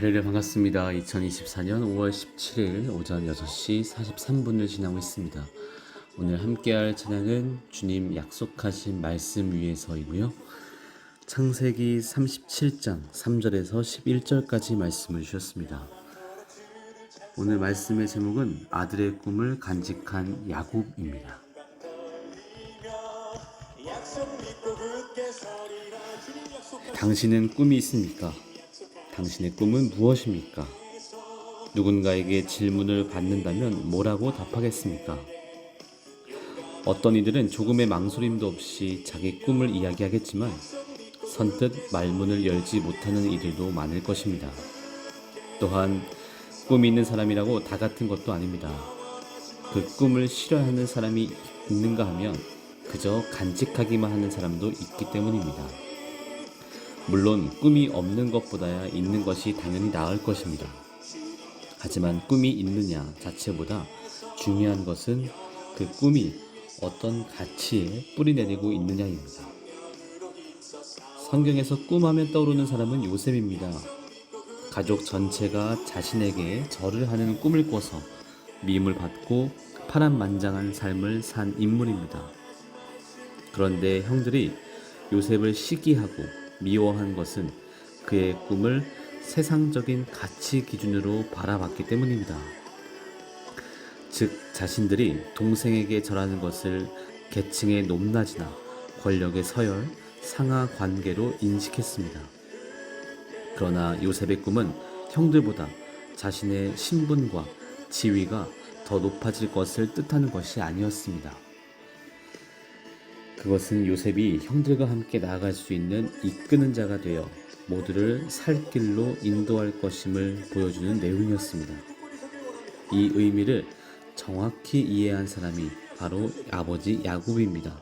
할렐루야 반갑습니다. 2024년 5월 17일 오전 6시 43분을 지나고 있습니다. 오늘 함께할 찬양은 주님 약속하신 말씀 위에서이고요. 창세기 37장 3절에서 11절까지 말씀을 주셨습니다. 오늘 말씀의 제목은 아들의 꿈을 간직한 야곱입니다. 당신은 꿈이 있습니까? 당신의 꿈은 무엇입니까? 누군가에게 질문을 받는다면 뭐라고 답하겠습니까? 어떤 이들은 조금의 망설임도 없이 자기 꿈을 이야기하겠지만 선뜻 말문을 열지 못하는 이들도 많을 것입니다. 또한 꿈이 있는 사람이라고 다 같은 것도 아닙니다. 그 꿈을 싫어하는 사람이 있는가 하면 그저 간직하기만 하는 사람도 있기 때문입니다. 물론 꿈이 없는 것보다야 있는 것이 당연히 나을 것입니다. 하지만 꿈이 있느냐 자체보다 중요한 것은 그 꿈이 어떤 가치에 뿌리 내리고 있느냐입니다. 성경에서 꿈하면 떠오르는 사람은 요셉입니다. 가족 전체가 자신에게 절을 하는 꿈을 꿔서 미움을 받고 파란만장한 삶을 산 인물입니다. 그런데 형들이 요셉을 시기하고 미워한 것은 그의 꿈을 세상적인 가치 기준으로 바라봤기 때문입니다. 즉, 자신들이 동생에게 절하는 것을 계층의 높낮이나 권력의 서열, 상하 관계로 인식했습니다. 그러나 요셉의 꿈은 형들보다 자신의 신분과 지위가 더 높아질 것을 뜻하는 것이 아니었습니다. 그것은 요셉이 형들과 함께 나아갈 수 있는 이끄는 자가 되어 모두를 살 길로 인도할 것임을 보여주는 내용이었습니다. 이 의미를 정확히 이해한 사람이 바로 아버지 야곱입니다.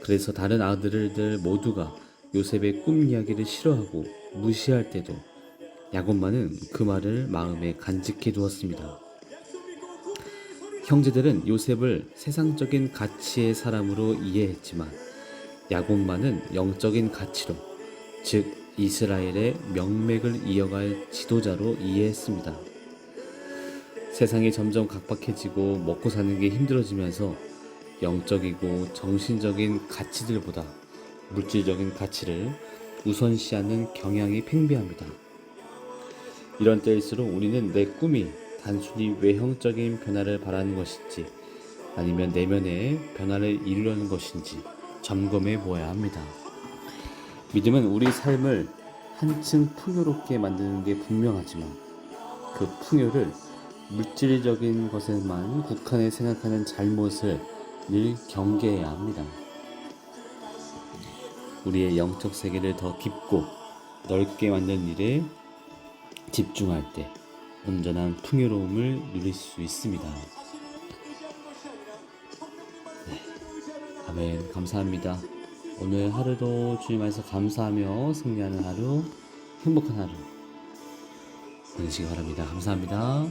그래서 다른 아들들 모두가 요셉의 꿈 이야기를 싫어하고 무시할 때도 야곱만은 그 말을 마음에 간직해 두었습니다. 형제들은 요셉을 세상적인 가치의 사람으로 이해했지만 야곱만은 영적인 가치로 즉 이스라엘의 명맥을 이어갈 지도자로 이해했습니다. 세상이 점점 각박해지고 먹고 사는 게 힘들어지면서 영적이고 정신적인 가치들보다 물질적인 가치를 우선시하는 경향이 팽배합니다. 이런 때일수록 우리는 내 꿈이 단순히 외형적인 변화를 바라는 것인지 아니면 내면의 변화를 이루려는 것인지 점검해 보아야 합니다. 믿음은 우리 삶을 한층 풍요롭게 만드는 게 분명하지만 그 풍요를 물질적인 것에만 국한해 생각하는 잘못을 늘 경계해야 합니다. 우리의 영적 세계를 더 깊고 넓게 만드는 일에 집중할 때 온전한 풍요로움을 누릴 수 있습니다. 네. 아멘. 감사합니다. 오늘 하루도 주님 안에서 감사하며 승리하는 하루, 행복한 하루 되시기 바랍니다. 감사합니다.